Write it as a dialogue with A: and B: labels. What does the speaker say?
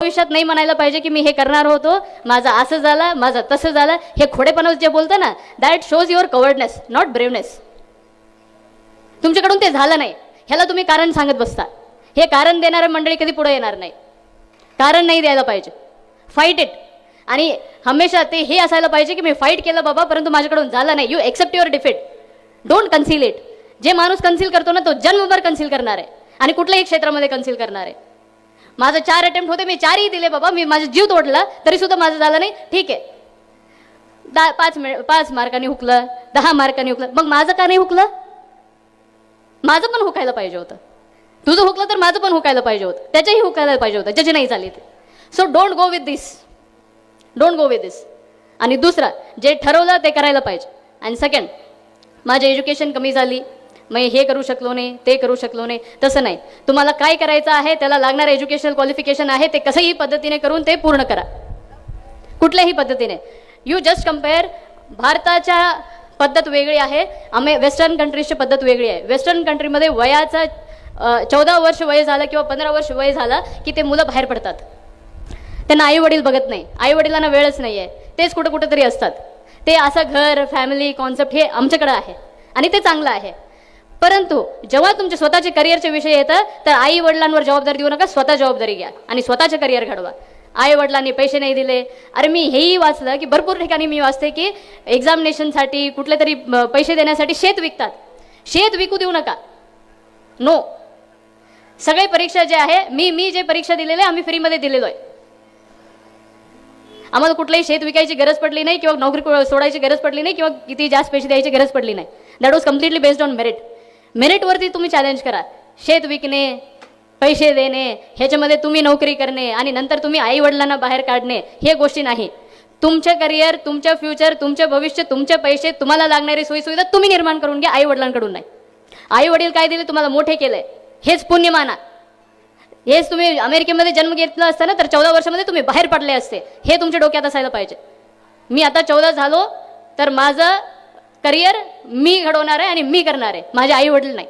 A: भविष्यात नाही म्हणायला पाहिजे की मी हे करणार होतो. माझं असं झालं माझं तसं झालं. हे खोडेपणा जे बोलतं ना that shows your cowardness not braveness तुमच्याकडून ते झालं नाही. ह्याला तुम्ही कारण सांगत बसता. हे कारण देणारं मंडळी कधी पुढे येणार नाही. कारण नाही द्यायला पाहिजे. फाईट इट आणि हमेशा ते हे असायला पाहिजे की मी फाईट केलं बाबा परंतु माझ्याकडून झालं नाही. You accept your defeat don't conceal it जे माणूस कन्सील करतो ना तो जन्मभर कन्सील करणार आहे. आणि कुठल्याही क्षेत्रामध्ये कन्सील करणार आहे. माझं चार अटेम्प्ट होते मी चारही दिले बाबा मी माझा जीव तोडला तरी सुद्धा माझं झालं नाही. ठीक आहे. दहा पाच मिनिट पाच मार्कांनी हुकलं दहा मार्कांनी हुकलं. मग माझं का नाही हुकलं? माझं पण हुकायला पाहिजे होतं. तुझं हुकलं तर माझं पण हुकायला पाहिजे होतं. त्याच्याही हुकायला पाहिजे होतं ज्याचे नाही झाले ते. So don't go with this don't go with this आणि दुसरा जे ठरवलं ते करायला पाहिजे. आणि सेकंड माझी एज्युकेशन कमी झाली. मग हे करू शकलो नाही ते करू शकलो नाही. तसं नाही. तुम्हाला काय करायचं आहे त्याला लागणारं एज्युकेशनल क्वालिफिकेशन आहे ते कसंही पद्धतीने करून ते पूर्ण करा. कुठल्याही पद्धतीने. यू जस्ट कंपेअर भारताच्या पद्धत वेगळी आहे आम्ही वेस्टर्न कंट्रीजची पद्धत वेगळी आहे. वेस्टर्न कंट्रीमध्ये वयाचा चौदा वर्ष वय झालं किंवा पंधरा वर्ष वय झालं की ते मुलं बाहेर पडतात. त्यांना आई वडील बघत नाही. आई वडिलांना वेळच नाही आहे तेच कुठं कुठंतरी असतात. ते असं घर फॅमिली कॉन्सेप्ट हे आमच्याकडं आहे. आणि ते चांगलं आहे. परंतु जेव्हा तुमचे स्वतःचे करिअरचे विषय येतात तर आई वडिलांवर जबाबदारी देऊ नका स्वतः जबाबदारी घ्या आणि स्वतःचे करिअर घडवा. आई वडिलांनी पैसे नाही दिले. अरे मी हेही वाचलं की भरपूर ठिकाणी मी वाचते की एक्झामिनेशनसाठी कुठले तरी पैसे देण्यासाठी शेत विकतात. शेत विकू देऊ नका. नो सगळे परीक्षा जे आहे मी मी जे परीक्षा दिलेले आम्ही फ्रीमध्ये दिलेलो आहे आम्हाला कुठलंही शेत विकायची गरज पडली नाही किंवा नोकरी सोडायची गरज पडली नाही किंवा किती जास्त पैसे द्यायची गरज पडली नाही. That was completely based on merit मेरिटवरती तुम्ही चॅलेंज करा. शेत विकणे पैसे देणे ह्याच्यामध्ये तुम्ही नोकरी करणे आणि नंतर तुम्ही आई वडिलांना बाहेर काढणे हे गोष्टी नाही. तुमचे करिअर तुमचं फ्युचर तुमचे भविष्य तुमचे पैसे तुम्हाला लागणारी सोयीसुविधा तुम्ही निर्माण करून घ्या आई वडिलांकडून नाही. आई वडील काय दिले तुम्हाला? मोठे केले. हेच पुण्य माना. हेच तुम्ही अमेरिकेमध्ये जन्म घेतला असता ना तर चौदा वर्षामध्ये तुम्ही बाहेर पडले असते. हे तुमच्या डोक्यात असायला पाहिजे. मी आता चौदा झालो तर माझं करिअर मी घडवणार आहे आणि मी करणार आहे. माझे आई वडील नाही.